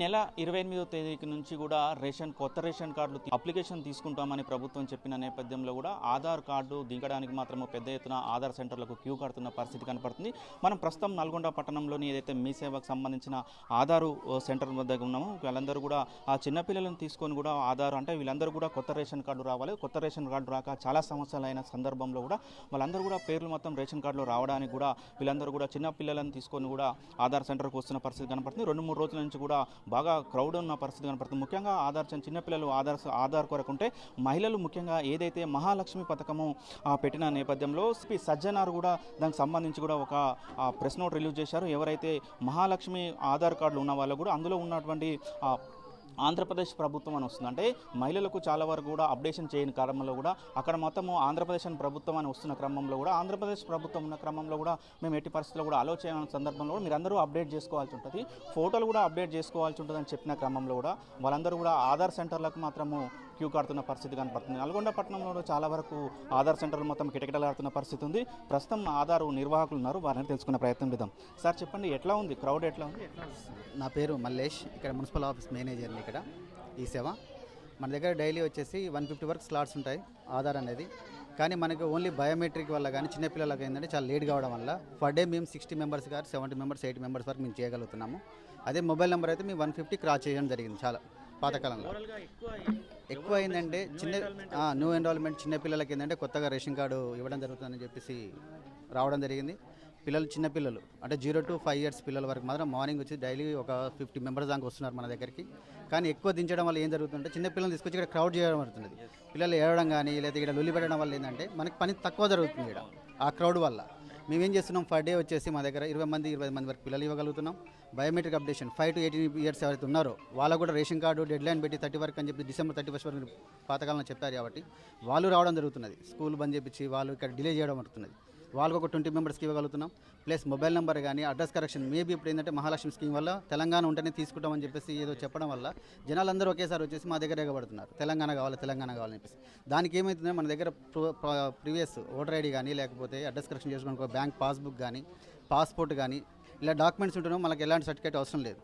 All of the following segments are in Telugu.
నెల ఇరవై ఎనిమిదో తేదీకి నుంచి కూడా రేషన్ కొత్త రేషన్ కార్డులు అప్లికేషన్ తీసుకుంటామని ప్రభుత్వం చెప్పిన నేపథ్యంలో కూడా ఆధార్ కార్డు దిగడానికి మాత్రము పెద్ద ఎత్తున ఆధార్ సెంటర్లకు క్యూ కడుతున్న పరిస్థితి కనపడుతుంది. మనం ప్రస్తుతం నల్గొండ పట్టణంలోని ఏదైతే మీ సేవకు సంబంధించిన ఆధారు సెంటర్ దగ్గర ఉన్నామో వీళ్ళందరూ కూడా ఆ చిన్నపిల్లలను తీసుకొని కూడా ఆధార్ అంటే వీళ్ళందరూ కూడా కొత్త రేషన్ కార్డు రావాలి. కొత్త రేషన్ కార్డు రాక చాలా సమస్యలు అయిన సందర్భంలో కూడా వాళ్ళందరూ కూడా పేర్లు మొత్తం రేషన్ కార్డులో రావడానికి కూడా వీళ్ళందరూ కూడా చిన్న పిల్లలను తీసుకొని కూడా ఆధార్ సెంటర్కి వస్తున్న పరిస్థితి కనపడుతుంది. రెండు మూడు రోజుల నుంచి కూడా బాగా క్రౌడ్ ఉన్న పరిస్థితి కనపడుతుంది. ముఖ్యంగా ఆధార్ చిన్న- చిన్నపిల్లలు ఆధార్ ఆధార్ కొరకు ఉంటే మహిళలు ముఖ్యంగా ఏదైతే మహాలక్ష్మి పథకము పెట్టిన నేపథ్యంలో సిపి సజ్జనార్ కూడా దానికి సంబంధించి కూడా ఒక ప్రెస్ నోట్ రిలీజ్ చేశారు. ఎవరైతే మహాలక్ష్మి ఆధార్ కార్డులు ఉన్న వాళ్ళు కూడా అందులో ఉన్నటువంటి ఆంధ్రప్రదేశ్ ప్రభుత్వం అని వస్తుంది. అంటే మహిళలకు చాలా వరకు కూడా అప్డేషన్ చేయని క్రమంలో కూడా అక్కడ మొత్తము ఆంధ్రప్రదేశ్ అని ప్రభుత్వం అని వస్తున్న క్రమంలో కూడా ఆంధ్రప్రదేశ్ ప్రభుత్వం ఉన్న క్రమంలో కూడా మేము ఎట్టి పరిస్థితుల్లో కూడా ఆలోచన సందర్భంలో కూడా మీరందరూ అప్డేట్ చేసుకోవాల్సి ఉంటుంది. ఫోటోలు కూడా అప్డేట్ చేసుకోవాల్సి ఉంటుంది అని చెప్పిన క్రమంలో కూడా వాళ్ళందరూ కూడా ఆధార్ సెంటర్లకు మాత్రము క్యూ కడుతున్న పరిస్థితి కనపడుతుంది. నల్గొండ పట్టణంలో చాలా వరకు ఆధార్ సెంటర్లు మొత్తం కిటకిటలాడుతున్న పరిస్థితి ఉంది. ప్రస్తుతం ఆధార్ నిర్వాహకులు ఉన్నారు. వారిని తెలుసుకునే ప్రయత్నం చేద్దాం. సార్ చెప్పండి ఎట్లా ఉంది? క్రౌడ్ ఎట్లా ఉంది? నా పేరు మల్లేష్. ఇక్కడ మున్సిపల్ ఆఫీస్ మేనేజర్ని ఇక్కడ ఈ సేవ. మన దగ్గర డైలీ వచ్చేసి వన్ ఫిఫ్టీ వరకు స్లాట్స్ ఉంటాయి ఆధార్ అనేది. కానీ మనకి ఓన్లీ బయోమెట్రిక్ వల్ల కానీ చిన్నపిల్లలకి ఏంటంటే చాలా లేట్ కావడం వల్ల పర్ డే మేము సిక్స్టీ మెంబర్స్ కానీ సెవెంటీ మెంబర్స్ ఎయిటీ మెంబర్స్ వరకు మేము చేయగలుగుతున్నాము. అదే మొబైల్ నెంబర్ అయితే మేము వన్ ఫిఫ్టీ క్రాస్ చేయడం జరిగింది చాలా పాతకాలంలో. ఎక్కువ అయిందంటే చిన్న న్యూ ఎన్రోల్మెంట్ చిన్న పిల్లలకి ఏంటంటే కొత్తగా రేషన్ కార్డు ఇవ్వడం జరుగుతుందని చెప్పేసి రావడం జరిగింది. పిల్లలు చిన్న పిల్లలు అంటే జీరో టు ఫైవ్ ఇయర్స్ పిల్లల వరకు మాత్రం మార్నింగ్ వచ్చి డైలీ ఒక ఫిఫ్టీ మెంబర్స్ దాకా వస్తున్నారు మన దగ్గరికి. కానీ ఎక్కువ దించడం వల్ల ఏం జరుగుతుందంటే చిన్న పిల్లల్ని తీసుకొచ్చి ఇక్కడ క్రౌడ్ చేయడం జరుగుతుంది. పిల్లలు ఏడవడం కానీ లేదా ఇక్కడ లొల్లి పెట్టడం వల్ల ఏంటంటే మనకి పని తక్కువ జరుగుతుంది ఇక్కడ. ఆ క్రౌడ్ వల్ల. మేమేం చేస్తున్నాం ఫర్ డే వచ్చేసి మా దగ్గర ఇరవై మంది ఇరవై మంది వరకు పిల్లలు ఇవ్వగలుగుతున్నాం. Biometric updation five to eighteen years ఎవరైతే ఉన్నారో వాళ్ళకు కూడా రేషన్ కార్డు డెడ్ లైన్ పెట్టి థర్టీ వరకు అని చెప్పి డిసెంబర్ థర్టీ ఫస్ట్ వరకు పాతకాలంలో చెప్పారు కాబట్టి వాళ్ళు రావడం జరుగుతున్నది. స్కూల్ బంద్ చేపించి వాళ్ళు ఇక్కడ డిలే చేయడం జరుగుతున్నది. వాళ్ళకు ఒక ట్వంటీ మెంబర్స్కి ఇవ్వగలుగుతున్నాం. ప్లస్ మొబైల్ నెంబర్ కానీ అడ్రస్ కరెక్షన్ మేబీ ఇప్పుడు ఏంటంటే మహాలక్ష్మి స్కీమ్ వల్ల తెలంగాణ ఉంటేనే తీసుకుంటామని చెప్పేసి ఏదో చెప్పడం వల్ల జనాలందరూ ఒకేసారి వచ్చేసి మా దగ్గర ఎగబడుతున్నారు. తెలంగాణ కావాలి తెలంగాణ కావాలని చెప్పేసి. దానికి ఏమవుతుందంటే మన దగ్గర ప్రీవియస్ ఓటర్ ఐడి కానీ లేకపోతే అడ్రస్ కరెక్షన్ చేసుకోవడానికి ఒక బ్యాంక్ పాస్బుక్ కానీ పాస్పోర్ట్ కానీ ఇలా డాక్యుమెంట్స్ ఉంటున్నాం మనకి ఎలాంటి సర్టిఫికేట్ అవసరం లేదు.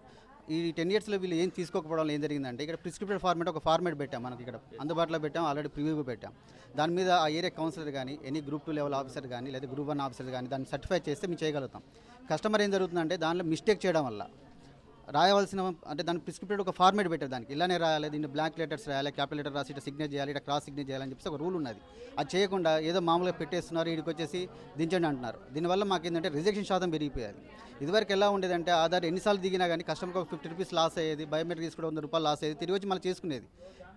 ఈ టెన్ ఇయర్స్లో వీళ్ళు ఏం తీసుకోకపోవడం ఏం జరిగిందంటే ఇక్కడ ప్రిస్క్రిప్టెడ్ ఫార్మేట్ ఒక ఫార్మేట్ పెట్టాం మనకి ఇక్కడ. అందుబాటులో పెట్టాం ఆల్రెడీ ప్రివ్యూ పెట్టాం. దాని మీద ఆ ఏరియా కౌన్సిలర్ కానీ any group two level officer కానీ లేదా గ్రూప్ వన్ ఆఫీసర్ కానీ దాన్ని సర్టిఫై చేస్తే మేము చేయగలుగుతాం. కస్టమర్ ఏం జరుగుతుందంటే దానిలో మిస్టేక్ చేయడం వల్ల రాయవలసిన అంటే దాని ప్రిస్క్రిప్టెడ్ ఒక ఫార్మేట్ పెట్టారు దానికి. ఇలానే రాయాలి దీన్ని బ్లాక్ లెటర్స్ రాయాలి క్యాపిటల్ లెటర్ రాసి ఇట్లా సిగ్నేచర్ చేయాలి ఇట్లా క్రాస్ సిగ్నేచర్ చేయాలని చెప్పేసి ఒక రూల్ ఉన్నది. అది చేయకుండా ఏదో మామూలుగా పెట్టేస్తున్నారు వీడికి వచ్చేసి దించండి అంటున్నారు. దీనివల్ల మాకేంటంటే రిజెక్షన్ శాతం పెరిగిపోయాలి ఇదివరకు ఎలా ఉండేదంటే ఆధార్ ఎన్నిసార్లు దిగినా కానీ కస్టమర్కి ఒక ఫిఫ్టీ రూపీస్ లాస్ అయ్యేది బయోమెట్రిక్ తీసుకుని వంద రూపాయలు లాస్ అయ్యేది తిరిగి వచ్చి మళ్ళీ చేసుకునేది.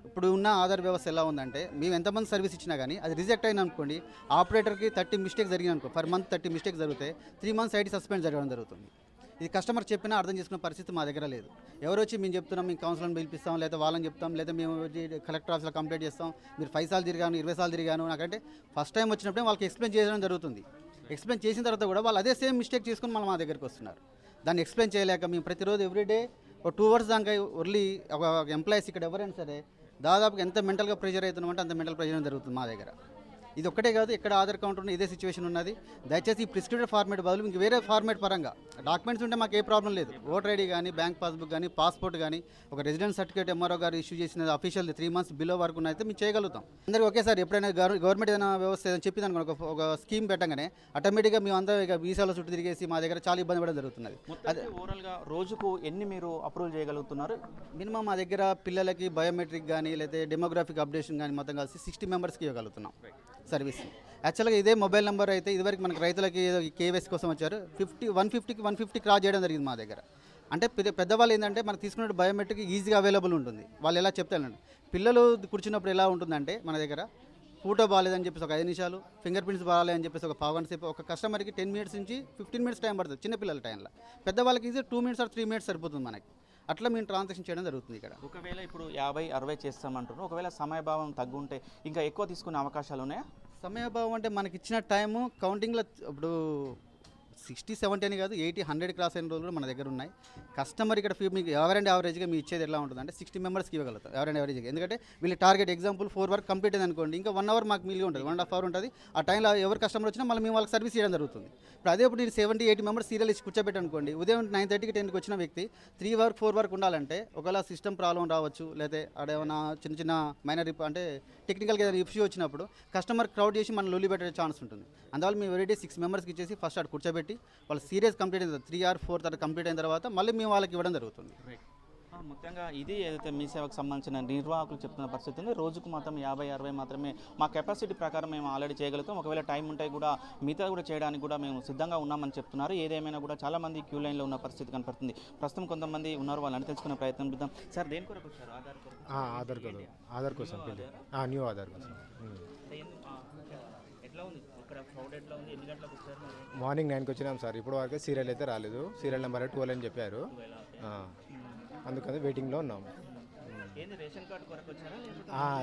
ఇప్పుడు ఉన్న ఆధార్ వ్యవస్థ ఎలా ఉందంటే మేము ఎంతమంది సర్వీస్ ఇచ్చినా కానీ అది రిజెక్ట్ అయిన అనుకోండి ఆపరేటర్కి థర్టీ మిస్టేక్ జరిగిన అనుకో పర్ మంత్ థర్టీ మిస్టేక్ జరిగితే త్రీ మంత్స్ ఐడి సస్పెండ్ జరగడం జరుగుతుంది. ఇది కస్టమర్ చెప్పినా అర్థం చేసుకునే పరిస్థితి మా దగ్గర లేదు. ఎవరు వచ్చి మేము చెప్తున్నాం మేము కౌన్సిలర్ని పిలిపిస్తాం లేదా వాళ్ళని చెప్తాం లేదా మేము కలెక్టర్ ఆఫీస్లో కంప్లైంట్ చేస్తాం మీరు ఫైవ్ సార్లు తిరిగాను ఇరవై సార్లు తిరిగాను నాకంటే ఫస్ట్ టైం వచ్చినప్పుడే వాళ్ళకి ఎక్స్ప్లెయిన్ చేయడం జరుగుతుంది. ఎక్స్ప్లెయిన్ చేసిన తర్వాత కూడా వాళ్ళు అదే సేమ్ మిస్టేక్ చేసుకుని మళ్ళీ మా దగ్గరికి వస్తున్నారు. దాన్ని ఎక్స్ప్లెయిన్ చేయలేక మేము ప్రతిరోజు ఎవ్రీడే ఒక టూ అవర్స్ దాకా ఓన్లీ ఒక ఎంప్లాయీస్ ఇక్కడ ఎవరైనా సరే దాదాపుగా ఎంత మెంటల్గా ప్రెషర్ అవుతున్నామంటే అంత మెంటల్ ప్రెషర్ జరుగుతుంది మా దగ్గర. ఇది ఒక్కటే కాదు ఇక్కడ ఆధార్ కౌంటర్ ఉన్న ఇదే సిచ్యువేషన్ ఉన్నది. దయచేసి ఈ ప్రిస్క్రిప్టెడ్ ఫార్మేట్ బదులు ఇంక వేరే ఫార్మేట్ పరంగా. డాక్యుమెంట్స్ ఉంటే మాకు ఏ ప్రాబ్లం లేదు. ఓటర్ ఐడి కానీ బ్యాంక్ పాస్బుక్ కానీ పాస్పోర్ట్ కానీ ఒక రెసిడెన్స్ సర్టిఫికేట్ ఎంఆర్ఓ గారు ఇష్యూ చేసిన అఫీషియల్ త్రీ మంత్స్ బిలో వరకు అయితే మేము చేయగలుగుతాం. అందరికీ ఒకేసారి ఎప్పుడైనా గవర్- గవర్నమెంట్ ఏదైనా వ్యవస్థ ఏదైనా చెప్పింది అనుకోండి ఒక ఒక స్కీమ్ పెట్టగానే ఆటోమేటిక్గా మేము అందరూ ఇక వీసాల చుట్టూ తిరిగేసి మా దగ్గర చాలా ఇబ్బంది పడడం జరుగుతున్నది. మొత్తం ఓవరాల్గా రోజుకు ఎన్ని మీరు అప్రూవల్ చేయగలుగుతున్నారు? మినిమం మా దగ్గర పిల్లలకి బయోమెట్రిక్ కానీ లేదా డెమోగ్రాఫిక్ అప్డేషన్ కానీ మొత్తం కలిసి సిక్స్టీ మెంబర్స్కి ఇవ్వగలుగుతున్నాం. సర్వీస్. యాక్చువల్గా ఇదే మొబైల్ నెంబర్ అయితే ఇదివరకు మనకి రైతులకి ఏదో కేవైసీ కోసం వచ్చారు. ఫిఫ్టీ వన్ ఫిఫ్టీకి వన్ ఫిఫ్టీ క్రాస్ చేయడం జరిగింది మా దగ్గర. అంటే పెద్ద పెద్దవాళ్ళు ఏంటంటే మనం తీసుకున్న బయోమెట్రిక్ ఈజీగా అవైలబుల్ ఉంటుంది. వాళ్ళు ఎలా చెప్తారండి పిల్లలు కూర్చున్నప్పుడు ఎలా ఉంటుందంటే మన దగ్గర ఫోటో బాగాలేదని చెప్పేసి ఒక ఐదు నిమిషాలు ఫింగర్ ప్రింట్స్ బాగాలేదని చెప్పేసి ఒక పావు గంట సేపు ఒక కస్టమర్కి టెన్ మినిట్స్ నుంచి ఫిఫ్టీన్ మినిట్స్ టైం పడుతుంది చిన్నపిల్లల టైంలో. పెద్దవాళ్ళకి easy two minutes or three minutes సరిపోతుంది మనకి. అట్లా మేము ట్రాన్సాక్షన్ చేయడం జరుగుతుంది ఇక్కడ. ఒకవేళ ఇప్పుడు యాభై అరవై చేస్తామంటున్నారు. ఒకవేళ సమయభావం తగ్గుంటే ఇంకా ఎక్కువ తీసుకునే అవకాశాలు ఉన్నాయా? సమయభావం అంటే మనకి ఇచ్చిన టైము కౌంటింగ్లో ఇప్పుడు సిక్స్టీ సెవెంటీ అని కాదు ఎయిటీ హండ్రెడ్ క్రాస్ అయిన రోజులు మన దగ్గర ఉన్నాయి. కస్టమర్ ఇక్కడ ఫీ మీకు ఎవర్ అండ్ యావరేజ్గా మీ ఇచ్చేది ఎలా ఉంటుంది అంటే సిక్స్టీ మెంబర్స్కి ఇవ్వగలుగుతాం ఎవర్ అండ్ యావరేజ్గా ఎందుకంటే వీళ్ళు target example four work complete అయింది అనుకోండి ఇంకా వన్ అవర్ మాకు మిగిలి ఉంటుంది వన్ అండ్ హాఫ్ అవర్ ఉంటుంది. ఆ టైంలో ఎవరు కస్టమర్ వచ్చినా మళ్ళీ మేము వాళ్ళకి సర్వీస్ చేయడం జరుగుతుంది. ఇప్పుడు అదే ఇప్పుడు నేను సెవెంటీ ఎయిటీ మెంబర్స్ సీరియల్ ఇచ్చి కూర్చోబెట్టి అనుకోండి ఉదయం నైన్ థర్టీకి టెన్కి వచ్చిన వ్యక్తి త్రీ వర్క్ ఫోర్ వర్క్ ఉండాలంటే ఒకవేళ సిస్టమ్ ప్రాబ్లం రావచ్చు లేకపోతే ఆడేమైనా చిన్న చిన్న మైనర్ అంటే టెక్నికల్గా ఏదైనా ఇష్యూ వచ్చినప్పుడు కస్టమర్ క్రౌడ్ చేసి మనం లొల్లి పెట్టే ఛాన్స్ ఉంటుంది. అందువల్ల మేము ఎవరైతే సిక్స్ మెంబర్స్కి ఇచ్చేసి ఫస్ట్ అక్కడ కూర్చోబెట్టి వాళ్ళు సీరియస్ కంప్లీట్ అయిన త్రీ ఆర్ ఫోర్ తర్వాత కంప్లీట్ అయిన తర్వాత మళ్ళీ మేము వాళ్ళకి ఇవ్వడం జరుగుతుంది. ఆ, ముఖ్యంగా ఇది ఏదైతే మీ సేవకు సంబంధించిన నిర్వాహకులు చెప్తున్న పరిస్థితి ఉంది రోజుకు మాత్రం యాభై అరవై మాత్రమే మా కెపాసిటీ ప్రకారం మేము ఆల్రెడీ చేయగలుగుతాం. ఒకవేళ టైం ఉంటే కూడా మిగతా కూడా చేయడానికి కూడా మేము సిద్ధంగా ఉన్నామని చెప్తున్నారు. ఏదేమైనా కూడా చాలా మంది క్యూ లైన్లో ఉన్న పరిస్థితి కనపడుతుంది. ప్రస్తుతం కొంతమంది ఉన్నారు వాళ్ళని తెలుసుకునే ప్రయత్నం చేద్దాం. సార్ దేని కొరకు వచ్చారు? ఆధార్ ఆధార్ కోసం ఆధార్? కోసం. న్యూ ఆధార్ ఎట్లా ఉంది? మార్నింగ్ నైన్కి వచ్చినాం సార్. ఇప్పుడు వరకు సీరియల్ అయితే రాలేదు. సీరియల్ నెంబర్ ట్వెల్వ్ అని చెప్పారు. అందుకని వెయిటింగ్లో ఉన్నాం.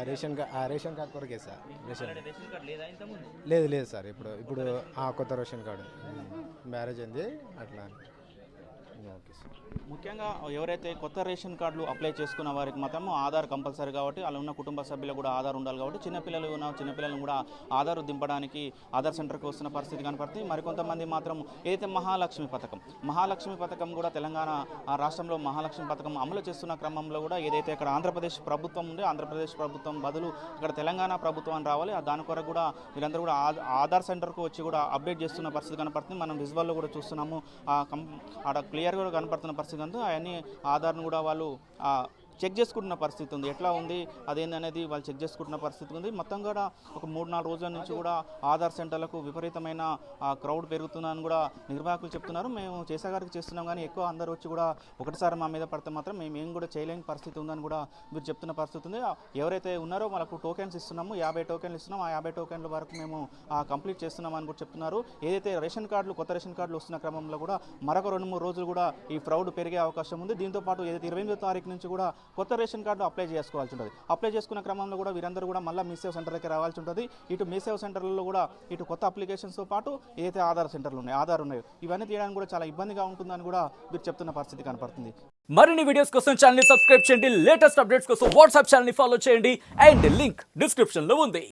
రేషన్ కార్డు రేషన్ కార్డ్ కొరకే సార్. రేషన్ కార్డు లేదా లేదు సార్. ఇప్పుడు ఇప్పుడు కొత్త రేషన్ కార్డు. మ్యారేజ్ అయింది. అట్లా. ముఖ్యంగా ఎవరైతే కొత్త రేషన్ కార్డులు అప్లై చేసుకున్న వారికి మాత్రం ఆధార్ కంపల్సరీ కాబట్టి అలా ఉన్న కుటుంబ సభ్యులకు కూడా ఆధార్ ఉండాలి కాబట్టి చిన్నపిల్లలు ఉన్న చిన్నపిల్లలను కూడా ఆధార్ దింపడానికి ఆధార్ సెంటర్కి వస్తున్న పరిస్థితి కనపడుతుంది. మరికొంతమంది మాత్రం ఏదైతే మహాలక్ష్మి పథకం మహాలక్ష్మి పథకం కూడా తెలంగాణ రాష్ట్రంలో మహాలక్ష్మి పథకం అమలు చేస్తున్న క్రమంలో కూడా ఏదైతే ఇక్కడ ఆంధ్రప్రదేశ్ ప్రభుత్వం ఉందో ఆంధ్రప్రదేశ్ ప్రభుత్వం బదులు ఇక్కడ తెలంగాణ ప్రభుత్వం అని రావాలి. ఆ దాని కొరకు కూడా వీరందరూ కూడా ఆధార్ సెంటర్కు వచ్చి కూడా అప్డేట్ చేస్తున్న పరిస్థితి కనపడుతుంది. మనం విజువల్లో కూడా చూస్తున్నాము. ఆ కం ఆడ కూడా కనపడుతున్న పరిస్థితి అంతా అవన్నీ ఆధార్ను కూడా వాళ్ళు చెక్ చేసుకుంటున్న పరిస్థితి ఉంది. ఎట్లా ఉంది? అదేందనేది వాళ్ళు చెక్ చేసుకుంటున్న పరిస్థితి ఉంది. మొత్తం కూడా ఒక మూడు నాలుగు రోజుల నుంచి కూడా ఆధార్ సెంటర్లకు విపరీతమైన క్రౌడ్ పెరుగుతుందని కూడా నిర్వాహకులు చెప్తున్నారు. మేము చేసేగారికి చేస్తున్నాం కానీ ఎక్కువ అందరూ వచ్చి కూడా ఒకటిసారి మా మీద పడితే మాత్రం మేము ఏం కూడా చేయలేని పరిస్థితి ఉందని కూడా మీరు చెప్తున్న పరిస్థితి ఉంది. ఎవరైతే ఉన్నారో వాళ్ళకు టోకెన్స్ ఇస్తున్నాము. యాభై టోకెన్లు ఇస్తున్నాం. ఆ యాభై టోకెన్ల వరకు మేము కంప్లీట్ చేస్తున్నాం అని కూడా చెప్తున్నారు. ఏదైతే రేషన్ కార్డులు కొత్త రేషన్ కార్డులు వస్తున్న క్రమంలో కూడా మరొక రెండు మూడు రోజులు కూడా ఈ ఫ్రౌడ్ పెరిగే అవకాశం ఉంది. దీంతో పాటు ఏదైతే ఇరవై ఎనిమిదో తారీఖు నుంచి కూడా కొత్త రేషన్ కార్డు అప్లై చేసుకోవాల్సి ఉంటుంది. అప్లై చేసుకున్న క్రమంలో కూడా వీరందరూ కూడా మళ్ళీ మీ సేవ సెంటర్కి రావాల్సి ఉంటుంది. ఇటు మీ సేవ సెంటర్లలో కూడా ఇటు కొత్త అప్లికేషన్స్తో పాటు ఏదైతే ఆధార్ సెంటర్లు ఉన్నాయి ఆధార్ ఉన్నాయో ఇవన్నీ తీయడానికి కూడా చాలా ఇబ్బందిగా ఉంటుందని కూడా మీరు చెప్తున్న పరిస్థితి కనపడుతుంది. మరిన్ని వీడియోస్ కోసం ఛానల్ సబ్స్క్రైబ్ చేయండి. లేటెస్ట్ అప్డేట్స్ కోసం వాట్సాప్ ఛానల్ ఫాలో చేయండి. అండ్ లింక్ డిస్క్రిప్షన్లో ఉంది.